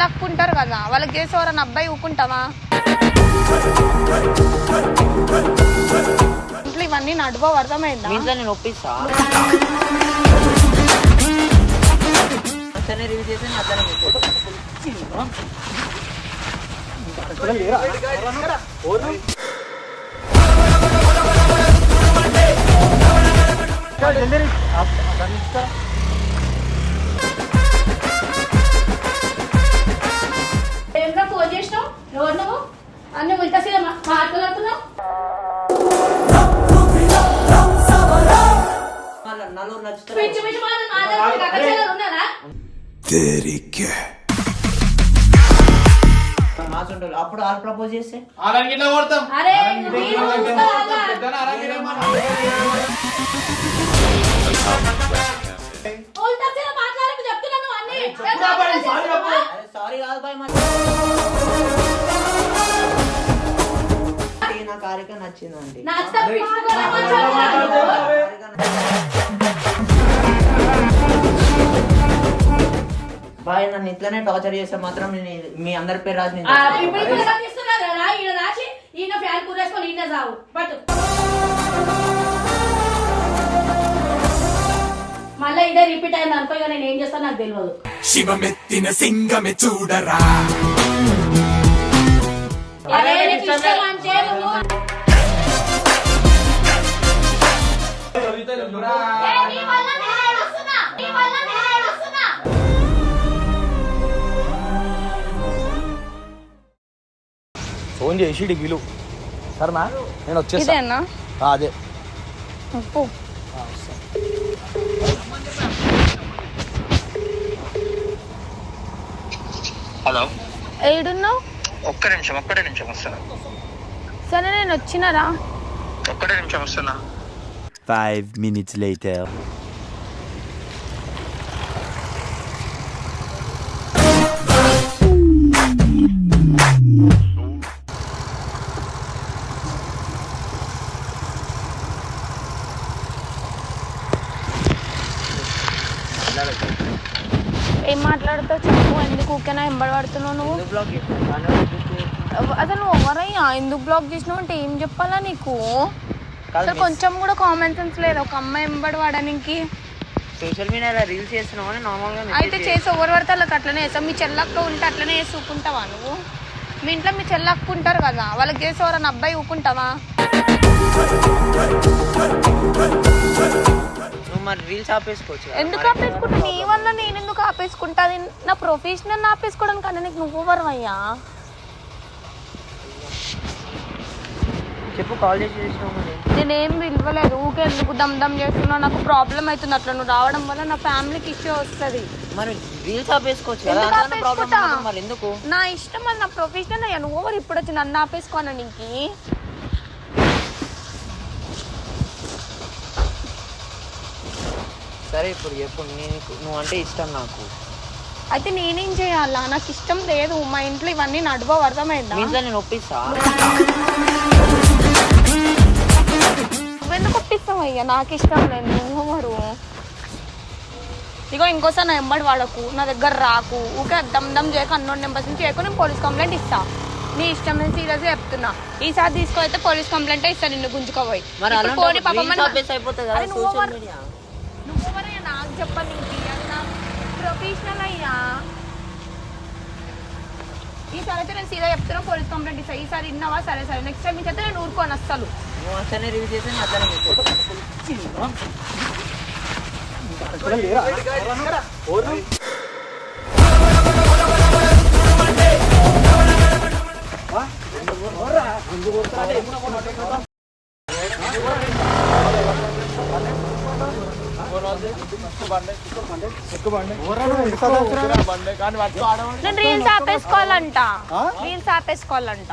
లక్కుంటారు కదా వాళ్ళకి చేసేవారని అబ్బాయి ఊకుంటావా? ఇంట్లో ఇవన్నీ నడువ అర్థమైందా? ఇంట్లో నేను ఒప్పిస్తా. అట్లనే రివ్యూ చేసి అట్లనే అన్ని ఉల్టా సీదా మాట్లాడుతున్నావు పిచ్చి పిచ్చి అక్కడ ఉన్నారా అప్పుడు వాళ్ళు ప్రపోజ్ చేస్తే కొడతాం చూస్తా అలా. నా కార్యక్రమం నచ్చిందండి. బాయ్ నన్ను ఇట్లనే టార్చర్ చేస్తే మాత్రం నేను మీ అందరి పేరు రాసి మళ్ళీ ఇదే రిపీట్ అయింది అనుకో ఇక నేను ఏం చేస్తాను నాకు తెలియదు. శివమెత్తిన సింగమె చూడరా. ఫోన్ చేసి డిగ్రీలు సరేనా? నేను ఆ, అదే. ఉప్పు. హలో. ఏడున్నావు? ఒక్క నిమిషం ఒక్కటే నిమిషం వస్తున్నా. సరే నేను వచ్చినారా? ఒక్కటే నిమిషం వస్తున్నా. Five minutes later. ఏం మాట్లాడుతావు చెప్పు ఎందుకు ఊకేనా ఎంబడి పడుతున్నావు నువ్వు? దాని వల్ల ఎందుకు బ్లాక్ చేసినావు? అంటే ఏం చెప్పాలా నీకు? అసలు కొంచెం కూడా కామన్ సెన్స్ లేదు. ఒక అమ్మాయి ఎంబడి వాడడానికి. సోషల్ మీడియాలో రీల్స్ చేస్తున్నావు అని నార్మల్గా అయితే చేసి ఎవరు పడితే వాళ్ళకి అట్లనే చేస్తావు? మీ చెల్లక్క ఉంటే అట్లనే చేసి ఊకుంటావా నువ్వు? మీ ఇంట్లో మీ చెల్లక్క ఉంటారు కదా వాళ్ళకి చేసి అబ్బాయి ఊకుంటావా? నువ్వు మరి రీల్స్ ఆపేసుకోవచ్చు. ఎందుకు ఆపేసుకుంటా నీ వల్ల నేను ఎందుకు ఆపేసుకుంటా? నా ప్రొఫెషనల్ ఆపేసుకోవడానికి కన్నా నీకు నువ్వు ఎవరు అయ్యా? చెప్పు కాల్ చేసి చేసినావు నేనేం విలువలేదు ఊకే ఎందుకు దమ్ దమ్ చేస్తున్నావు? నాకు ప్రాబ్లం అవుతుంది అట్లా. నువ్వు రావడం వల్ల నా ఫ్యామిలీకి ఇష్యూ వస్తుంది. మరి రీల్స్ ఆపేసుకోవచ్చు కదా ఎందుకు అంతకన్నా ప్రాబ్లం ఆపేసుకుంటా? ఉండదు మరి ఎందుకు? నా ఇష్టం అది నా ప్రొఫెషనల్ అయ్యా. నువ్వు ఎవరు ఇప్పుడు వచ్చి నన్ను ఆపేసుకోనా నీకు? సరే ఇప్పుడు చెప్పు నీకు నువ్వు అంటే ఇష్టం నాకు. అయితే నేనేం చేయాలా? నాకు ఇష్టం లేదు. మా ఇంట్లో ఇవన్నీ నడువ అర్థమైందా? మీ ఇంట్లో నేను ఒప్పిస్తా నువ్వెందుకు అయ్యా నాకు ఇష్టం లేదు నువ్వు ఎవరు ఇగో ఇంకోసారి నా ఎంబడి వాడకు నా దగ్గర రాకు. ఊకే దమ్ దమ్ చేయక అన్నోన్ నెంబర్స్ నుంచి చేయకు నేను పోలీస్ కంప్లైంట్ ఇస్తా. నీ ఇష్టం నేను సీరియస్ చెప్తున్నా. ఈసారి తీసుకో అయితే పోలీస్ కంప్లైంట్ ఇస్తా నిన్ను మరి ఇప్పుడు పోనీ పాపం నువ్వు నాకు చెప్పండి నీకు ప్రొఫెషనల్ అయ్యా. ఈసారి అయితే నేను సీదా చెప్తున్నా పోలీస్ కంప్లైంట్ ఇస్తా. ఈసారి ఇన్నావా? సరే సరే. నెక్స్ట్ టైం అయితే నేను ఊరుకోను అస్సలు. నువ్వు అట్లనే రివ్యూ చేసి నేను అట్లనే పెట్టేది. నేను రీల్స్ ఆపేసుకోవాలంట. రీల్స్ ఆపేసుకోవాలంట.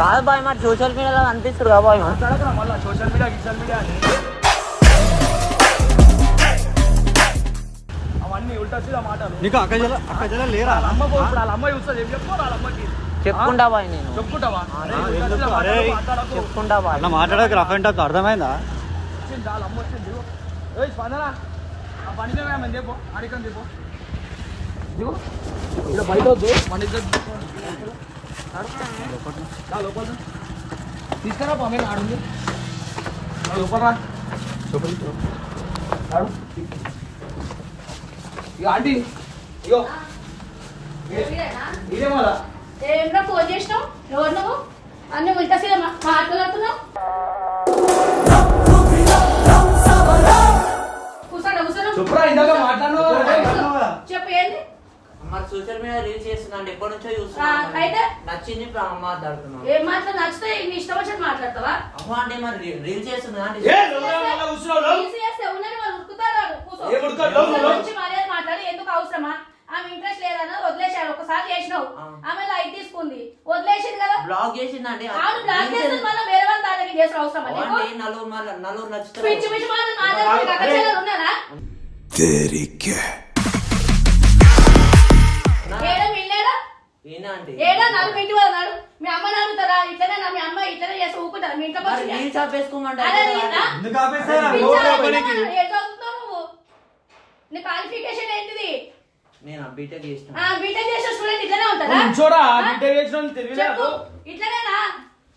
కాదు బాయ్ మరి సోషల్ మీడియాలో అనిపిస్తుంది కదా బాయ్. మరి సోషల్ మీడియా గిషల్ మీడియా నీకు అక్క జల అక్క జల లేరా? వాళ్ళ అమ్మ ఇప్పుడు వాళ్ళ అమ్మ చూస్తుంది. ఏం చెప్పు వాళ్ళ అమ్మకి? చెప్పుకుంటా బాయ్ నేను. చెప్పుకుంటావా? చెప్పుకుంటా బాయ్. అన్న మాట్లాడక రఫ్ అండ్ టఫ్ అర్థమైందా? వచ్చింది? చాలా అమ్మ వచ్చింది. దిగు ఏయ్ స్పందన. ఆ బండి మేము చెప్పు. అడిగని చెప్పు. దిగు ఇక్కడ బయట వద్దు. మన ఇద్దరు లోపల తీసుకురా పమ్మే ఆడుంది. ఇక ఆంటీ ఇగో. ఇదే మళ్ళా ఫోన్ చేసినావు? ఎవరు నువ్వు? అన్ని ఉల్టా సీదా మా- మాట్లాడుతున్నావు? చెప్పురా ఇందాక చెప్పు ఏంది? మరి సోషల్ మీడియా రీల్స్ చేస్తున్నాను ఎప్పటి నుంచో ఆ, చూస్తున్నాను అయితే? నచ్చింది మాట్లాడుతున్నాను ఏం మాటలు నచ్చితే నీ ఇష్టం వచ్చినట్టు మాట్లాడతావా? అమ్మ అంటే మరి రీల్స్ చేస్తున్నా చేస్తే ఉన్నది వాళ్ళు ఉరుకుతారు కూర్చో. మాట్లాడి ఎందుకు అవసరమా? ఆమె ఇంట్రెస్ట్ లేదన్న వదిలేశారు. ఒకసారి చేసినావు. ఆమె లైట్ తీసుకుంది. వదిలేసింది కదా? బ్లాగ్ చేసిందంటే ఆవిడ బ్లాక్ చేస్తుంది మళ్ళీ వేరే వాళ్ళ దానికి చేసిన అంటే నలుగురు మళ్ళీ నలుగురు నచ్చుతారు పిచ్చి పిచ్చి చెల్లెలు ఉన్నారా. ఏడా నాలుగు ఇంటి వాళ్ళు నాడు మీ అమ్మ నాడుతారా ఇట్లనే నా మీ అమ్మ ఇట్లనే చేసి ఊపుతారా మీ ఇంట్లో నీ క్వాలిఫికేషన్ ఏంటిది? నేను బీటెక్ చేసిన. ఆ బీటెక్ చేసిన స్టూడెంట్ ఇట్లనే ఉంటారా? బిడ్డ చేసిన తెలియలేదు ఇట్లనేనా?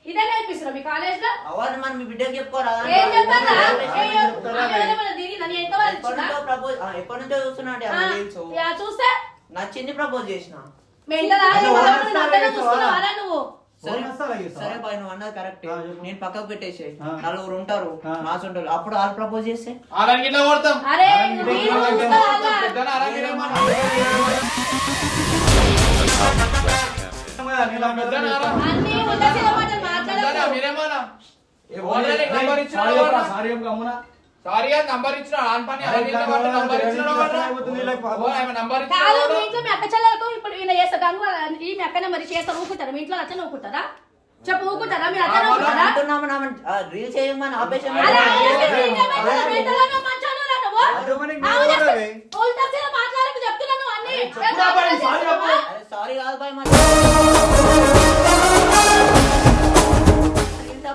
ఇదే నేర్పిస్తున్నా మీ కాలేజ్లో? మరి మీ బిడ్డకి చెప్పుకోరా? ఏం చెప్తారా? ఎప్పటి చూస్తే నుంచో ప్రపోజ్ ఎప్పటి నుంచో చూస్తున్నా అంటే రీల్స్ నచ్చింది ప్రపోజ్ చేసిన. మెంటల్? నువ్వు? సరే బాయ్ నువ్వు అన్నది కరెక్ట్. నేను పక్కకు పెట్టేసి. నలుగురు ఉంటారు. మాసుంటారు అప్పుడు వాళ్ళు ప్రపోజ్ చేస్తే? అలాగే ఇట్లా కొడతాం. అరే అలాగే మీరు ఇట్లా చూస్తారా? పెద్దన అలాగే పెద్దన అన్ని ఉల్టా మాటలు మాట్లాడకు. మీరేమన్నా సారీ నంబర్ ఇచ్చిన ఆన్ పని నంబర్ ఇచ్చిన నంబర్ కాదు ఇచ్చిన మీ ఇంట్లో మీ అక్క చెల్లెలకు ఇప్పుడు ఈయన చేస్తా గంగు ఈ మీ అక్కనే మరి చేస్తారు ఊకుంటారా మీ ఇంట్లో ఊకుంటారా చెప్పు ఊకుంటారా మీరు అచ్చనే ఊకుంటారా అంటున్నాము రీల్స్ చేయమని మాట్లాడకు చెప్తున్నాను అన్ని. సారీ కాదు బాయ్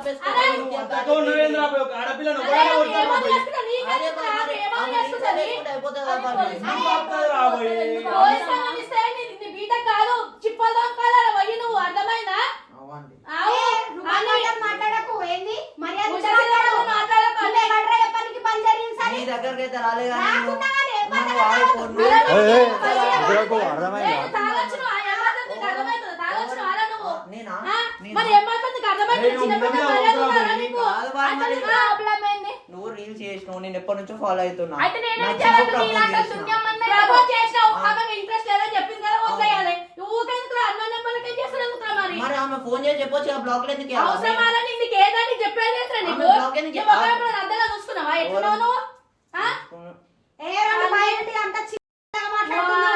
మరి రీల్స్ ఆపేసుకో. అరే, నువ్వేంద్రా ఒక ఆడపిల్లను అరే, ఒకటే ఆమె కొడతావు ఏమని పోయి. చేస్తుందో నీకు అదే ఎందుకు? బాయ్ ఆమె మరి ఏమని ఆమె రీల్స్ చేస్తుందని? ఆపేసుకుంటే అయిపోతుంది ఆమె కదా బాయ్. పోలీస్ నీకు ఆపుతుంది రా బాయ్. పోలీస్ స్టేషన్ ఇస్తే నీ- నీ బీటెక్ కాదు. చిప్పలు దొంగకాలారా పోయి నువ్వు. అర్థమైందా. నేనా? ఆ? నేనా? మరి? ఏయ్, చిన్న నువ్వు రీల్స్ చేసినావు నేను ఎప్పటి నుంచో ఫాలో అవుతున్నా అయితే నేనేం ఇంట్రెస్ట్ లేదని చెప్పింది కదా వదిలేయాలి. అన్న నెంబర్లకి మరి? మరి ఆమె ఫోన్ చేసి చెప్పొచ్చు బ్లాక్లో ఎందుకు వేయాలి? అవసరమా అని నీకు ఏదని చెప్పేది ఏంట్రా నీకు? ఆమె బ్లాక్ ఎందుకు అద్దంలో చూసుకున్నావా? నువ్వు? ఆ? ఏ రెండు బయట అంత చిన్నగా అన్ని మాట్లాడుతున్నావు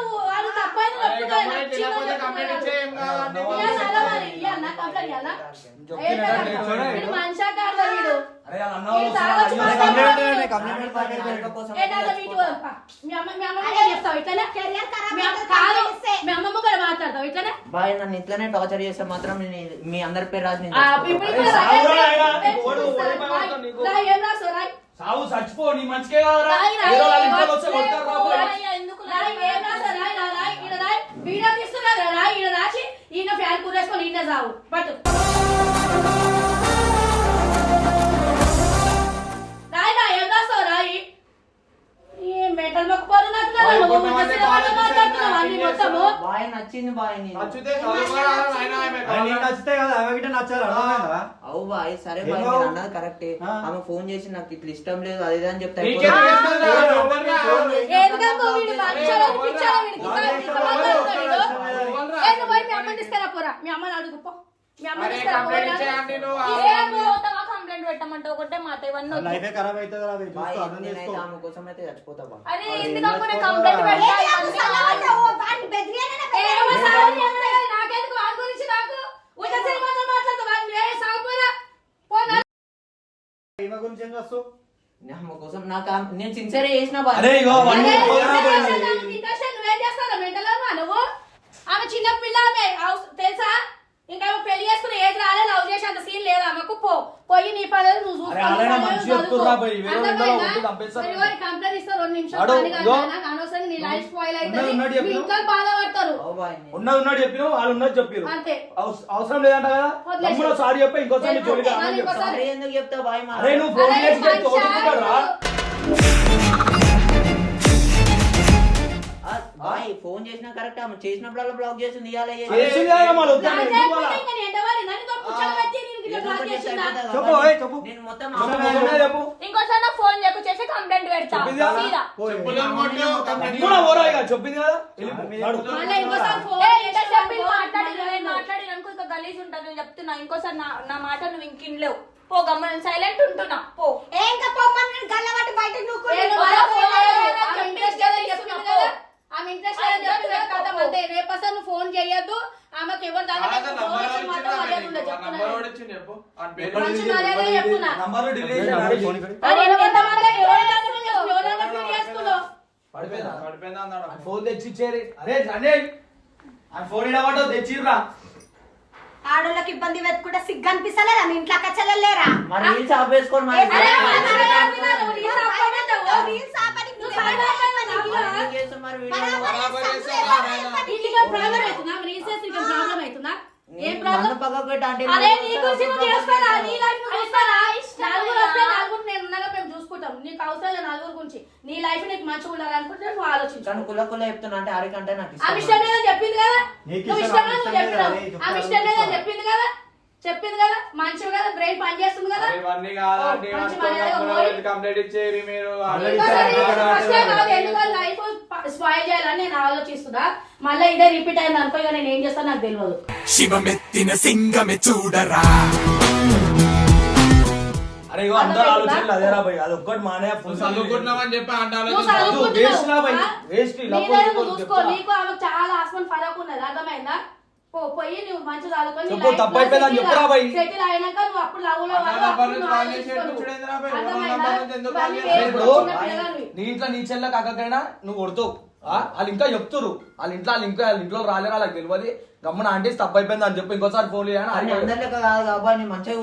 నన్ను ఇట్లనే టార్చర్ చేస్తే మాత్రం మీ అందరి పేరు రాసి ఆ, చచ్చిపోతా. ఇప్పుడు అరే, కూడా సావురా రాయి. ఆయన, రాయి. నీకు ఓడు ఓడి పడతాడు నీకు. రాయి, ఏం రాస్తావు రాయి సావు చచ్చిపో నీ మంచికే కాదురా రాయి, రాయి. ఏదో వాళ్ళ ఇంట్లో వస్తే కొడతారు రాయి, బాబోయ్. రాయి, ఎందుకు రాయి? ఏం రాస్తావు? రాయి, రా, రాయి, ఈడ రాయి. వీడియో తీస్తున్నారు కదా, రాయి, ఈడ రాసి ఈయన ఫ్యాన్ పట్టు ఏం రాస్తావు రాయి ఈ మెటల్ ఇంకా సినిమాలో మాట్లాడుతున్నావు అన్ని మొత్తము బాయ్ నచ్చింది బాయ్ నేను నచ్చితే చదువుకోరా నాయనా ఆమె అరే నీకు నచ్చితే కదా ఆమె గిట్ట నచ్చాలి అర్థమైందా అవు బాయ్ సరే బాయ్ అన్నది కరెక్టే ఆ. ఆమె ఫోన్ చేసి నాకు ఇట్లా ఇష్టం లేదు అది ఇది అని చెప్తా నీకేం చేస్తుంది రా? ఎవరిరా? ఏదిగో వీడు మంచోడు పిచ్చోడు వీడికి ఇంకా ఇంత మాట్లాడుతున్నాడు వీడు. ఎవరిరా? ఏ నువ్వు పోయి మీ పోరా మీ అమ్మని అడుగు పో. మీ అమ్మని కంప్లైంట్ పోతావా కంప్లైంట్ పెట్టమంటే ఒకటే మాట ఇవన్నీ వద్దు. లైఫే ఖరాబ్ అవుతుంది రా బాయ్ చూస్తూ అర్థం నేనైతే చేసుకో. ఆమె కోసం అయితే చచ్చిపోతా బా అరే ఎందుకనుకునే కంప్లైంట్ పెడతా? ఏంటి అంత ఇవన్నీ సలహాలు? వాడిని బెదిరియాలనే ఏ బెదిరియాలి. ఎవరు సావని ఎవరు లేదు. నాకెందుకు? వాడి గురించి నాకు ఉదయ సినిమాతో మాట్లాడతా వాడిని ఏ సాగుపోరా. పోనా ఈమె గురించి ఏం చేస్తావు? ఆమె కోసం నాకు ఆమె- నేను సిన్సియర్ చేసిన బాయ్ అరే ఇగో వన్ అరే, పోయినా ఇంట్రెస్ట్ పోయింది. లేదు, ఇంట్రెస్ట్ లేదు, నువ్వేం చేస్తావు? మెంటల్ నువ్వు. ఆమె చిన్న పిల్ల ఆమె తెలుసా? ఇంకా ఆమె పెళ్ళి చేసుకుని ఏది రాలే లవ్ చేసి అంత సీన్ లేదు ఆమెకు. పో పోయి నీ పని నువ్వు చూసుకో, అరే, అలానే నీ పని మంచిగా చదువుకో. చెప్తుర్రా పోయి, వేరే అర్థమైందా? వాళ్ళలో ఒకటి చంపేస్తారు. మరి ఎవరి కంప్లైంట్ ఇస్తారు రెండు నిమిషాలు అనవసరంగా నీ లైఫ్ స్పాయిల్ ఉన్నది అవుతుంది మీ. ఇంట్లో బాధపడతారు. ఉన్నట్టు చెప్పిన వాళ్ళు ఉన్నది చెప్పారు అంతే. అవసరం లేదంట కదా? సారీ చెప్పి ఇంకోసారి ఎందుకు చెప్తా బాయ్ మా అరే నువ్వు ఫోన్ అరే, చేసి మంచి ఫోన్ చేసినా కరెక్ట్ ఆమె చేసినప్పుడల్లా బ్లాక్ చేసింది? ఇంకా నేను మొత్తం ఇంకోసారి ఫోన్ చేసి కంప్లైంట్ పెడతా. చెప్పింది కదా? చేసి చెప్పి ఇంకా గలీజ్ ఉంటుంది నేను చెప్తున్నా. ఇంకోసారి నా మాట నువ్వు ఇంకినలేవు పో గమ్మ సైలెంట్ ఉంటున్నా. పో. ఏ పొమ్మని గల్లబట్టి బయటకు నూక్కుని ఆమె ఇంట్రెస్ట్ అంతే. రేపు అసలు నువ్వు ఫోన్ చేయొద్దు ఆమెకి ఎవరు ఫోన్ అరే ఆ ఫోన్ తెచ్చిర్రా? ఆడోళ్ళకి ఇబ్బంది పెట్టుకుంటే సిగ్గు అనిపిస్తలేదా? మీ ఇంట్లో మరి రీల్స్ ఆపేసుకోండి. ఏ, ప్రాబ్లం నేను ప్రాబ్లం నన్ను పక్కకు పెట్టి అంటే అరే నేను నీ గురించి నువ్వు చేసుకోరా నీ లైఫ్ నువ్వు చూస్తారా? ఇష్టం నలుగురు లేదా? వస్తే నలుగురు నేను ఉన్నాగా మేము చూసుకుంటాం. నీకు అవసరం లేదు నలుగురు గురించి. నీ లైఫ్ నీకు మంచిగా ఉండాలనుకుంటే నువ్వు ఆలోచించు. తను కుల కుల చెప్తున్నా అంటే అరికంటే నాకు ఆమె ఇష్టం ఇష్టం లేదని చెప్పింది కదా. నువ్వు ఇష్టం, ఆమె లేదని. చెప్పింది కదా. చెప్పింది కదా? మంచిగా కదా? బ్రెయిన్ పని చేస్తుంది కదా? ఇవన్నీ కాదండి కంప్లైంట్ మీరు? లైఫ్ స్పాయిల్ చేయాలని నేను ఆలోచిస్తున్నా. మళ్ళీ ఇదే రిపీట్ అయింది అనుకో ఇక నేను ఏం చేస్తాను నాకు తెలియదు. శివమెత్తిన సింగమే చూడరా. అరే ఇగో అందరూ ఆలోచనలు అది ఒక్కటి మానే చెప్పి అంటే వేస్ట్? వేస్ట్. నీకు చాలా ఆస్మాన్ ఫరక్ ఉన్నది అర్థమైందా? పోయి నువ్వు మంచి చదువుకొని చెప్పురా. సెటిల్ అయినాక అప్పుడు నీ ఇంట్లో నీ నువ్వు కొడుతావు ఆ? వాళ్ళు ఇంకా చెప్తురు వాళ్ళ ఇంట్లో వాళ్ళ ఇంకా వాళ్ళ ఇంట్లో రాలేరా? వాళ్ళకి తెలియదు. గమ్మున ఆంటీ తప్పు అయిపోయింది అని చెప్పి ఇంకోసారి ఫోన్ నేను మంచిగా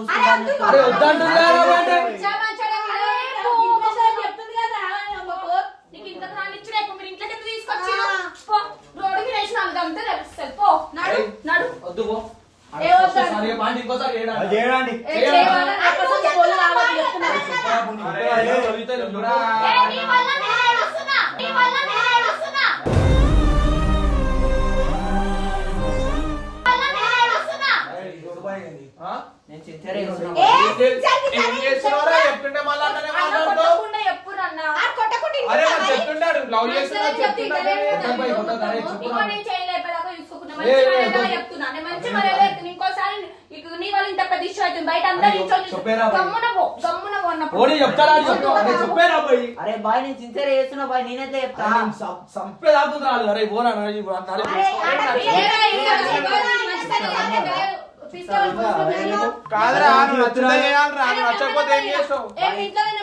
చెప్తుంటాడు లవ్ చేస్తున్నా అరే, చెప్పు. ఇంకో నేను వద్దు. చెప్తున్నా అరే, బాయ్ నేను సిన్సియర్ చేస్తున్నా బాయ్. నేనైతే అరే ఇప్పుడు కాదురా నచ్చకపోతే ఏం చేస్తావు?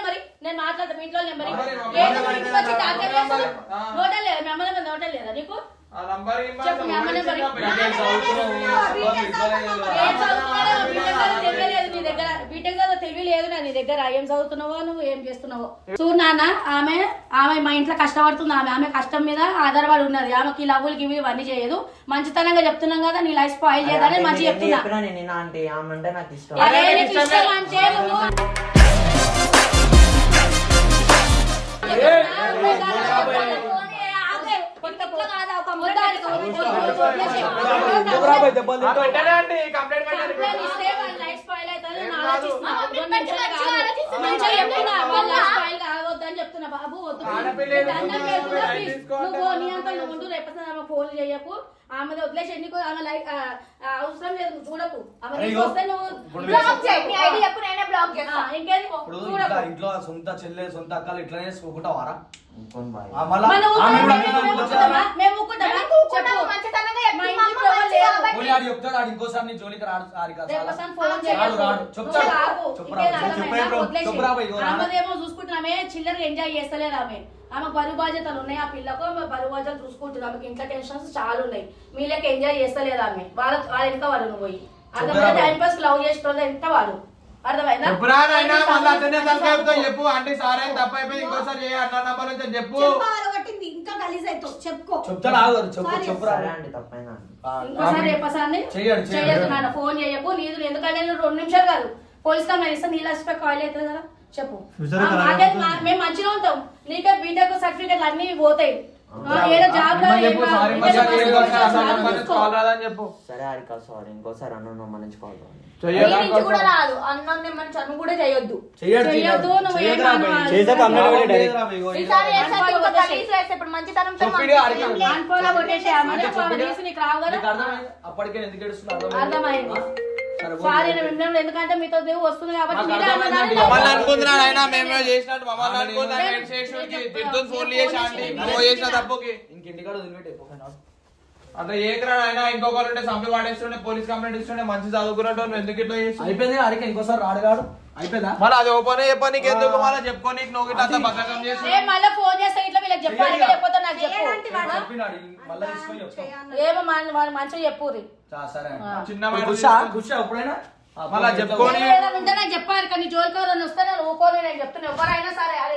మరి? నేను మాట్లాడతా మీ ఇంట్లో నెంబర్ మరి మా ఏంటి అమ్మ మీ ఇంటికి వచ్చి టార్గెట్ చేస్తావు? ఆ. నోటల్ లేదా? మీ అమ్మ నెంబర్ నోటల్ లేదా నీకు? ఆ నంబర్. బీటెక్ చదువు తెలివి లేదు నీ దగ్గర బీటెక్ చదువు తెలివి లేదు నా నీ దగ్గర ఏం చదువుతున్నావో నువ్వు ఏం చేస్తున్నావో చూడు నాన్న ఆమె ఆమె మా ఇంట్లో కష్టపడుతుంది. ఆమె ఆమె కష్టం మీద ఆధారపడి ఉన్నది. ఆమెకి లవ్వులకి ఇవి ఇవన్నీ చేయదు. మంచితనంగా చెప్తున్నాం కదా నీ లైఫ్ స్పాయిల్ చేయదని మంచి చెప్తున్నా. చెప్పినా నేను నిన్న అంటే ఆమె అంటే నాకు ఇష్టం. అరే నీకు ఇష్టం అంటే నువ్వు చెప్తున్నా బాబు నువ్వు నీ అంతా నువ్వు ఉండు ఆమె ఫోన్ చేయకు ఆమె వదిలేసి అవసరం లేదు చూడకు ఇంట్లో ఇంట్లో సొంత చెల్లె సొంత అక్కలు ఇట్లనే చేసుకుంటావారా ఇంకోని చెప్తాడు ఆడు ఇంకోసారి నీ జోలికి రాడు? ఆమెదేమో చూసుకుంటున్నామే చిల్లర ఎంజాయ్ చేస్తలేదు ఆమె. ఆమె బరువు బాధ్యతలు ఉన్నాయి. ఆ పిల్లకు బరువు బాధ్యతలు చూసుకుంటుంది. ఆమెకి ఇంట్లో టెన్షన్స్ చాలా ఉన్నాయి. మీలకి ఎంజాయ్ చేస్తలేదు ఆమె. వాళ్ళ వాళ్ళ ఎంత వాడు నువ్వు పోయి. చెప్పురా, టైం పాస్ లవ్ చేసిన ఎంత వాడు? చెప్పు అంటే సారే తప్పు అయిపోయింది ఇంకోసారి చేయ అన్న నంబర్ నుంచి చెప్పు. కొట్టింది ఇంకా గలీజ్ అవుతావు చెప్పుకో. చెప్తాడు చెప్పు తప్పైనా ఇంకోసారి చెయ్యడు. చెయ్యదు నాన్న ఫోన్ చేయకు నీదు ఎందుకంటే రెండు నిమిషాలు కాదు. పోలీస్ కంప్లైంట్ ఇస్తే నీళ్ళు అసిపోయి కాల్ అవుతుంది కదా. చెప్పు. మేము మంచిగా ఉంటాం. నీకే బీటెక్ సర్టిఫికెట్ అన్ని పోతాయి. సారీ అన్న సరే ఇంకోసారి కూడా రాదు. అన్నం నెంబర్ చదువు కూడా చేయొద్దు. నువ్వు ఏం ఈసారి ఇంకో వేస్తే ఇప్పుడు మంచితనంతో కొట్టేసి నీకు రావు కదా? అప్పటికే ఎందుకు? అర్థమైంది. సరే, మిమ్మల్ని ఎందుకంటే మీతో దేవుడు వస్తుంది కాబట్టి మీరే అన్నదాన్ని మమ్మల్ని. అనుకుంటున్నాడు ఆయన మేమే చేసినట్టు మమ్మల్ని అనుకుంటున్నాడు ఫోన్ చేసి చేసిన తప్పుకి. ఇంకింటికాడ వదిలిపెట్టే పోకనా? అట్లా ఏకరా ఆయన ఇంకొకరు ఉంటే సంపి వాడేస్తుండే పోలీస్ కంప్లైంట్ ఇస్తుండే మంచి చదువుకున్నట్టు నువ్వు ఎందుకు ఇట్లా చేసి అయిపోయింది అడిగి ఇంకోసారి రాడుగాడు అయిపోయిందా? మళ్ళీ అది ఓపెన్ నీకు ఎందుకు మళ్ళీ చెప్పుకొని నువ్వు ఇట్లా అంతా బద్ధకం చేసి ఏ మళ్ళీ ఫోన్ చేస్తే ఇట్లా వీళ్ళకి చెప్పాలి చెయ్యాలి. లేకపోతే నాకు చెప్పు. చెప్పినాడు మళ్ళీ తీసుకొని చెప్తాం. ఏమో మన- మన మంచిగా చెప్పురి సరే చిన్న ఎప్పుడైనా? మళ్ళా చెప్పుకొని- ఉంటే నాకు చెప్పాలి కానీ జోలికి వస్తే నేను ఊకోని నేను చెప్తున్నా. ఎవరైనా సరే అది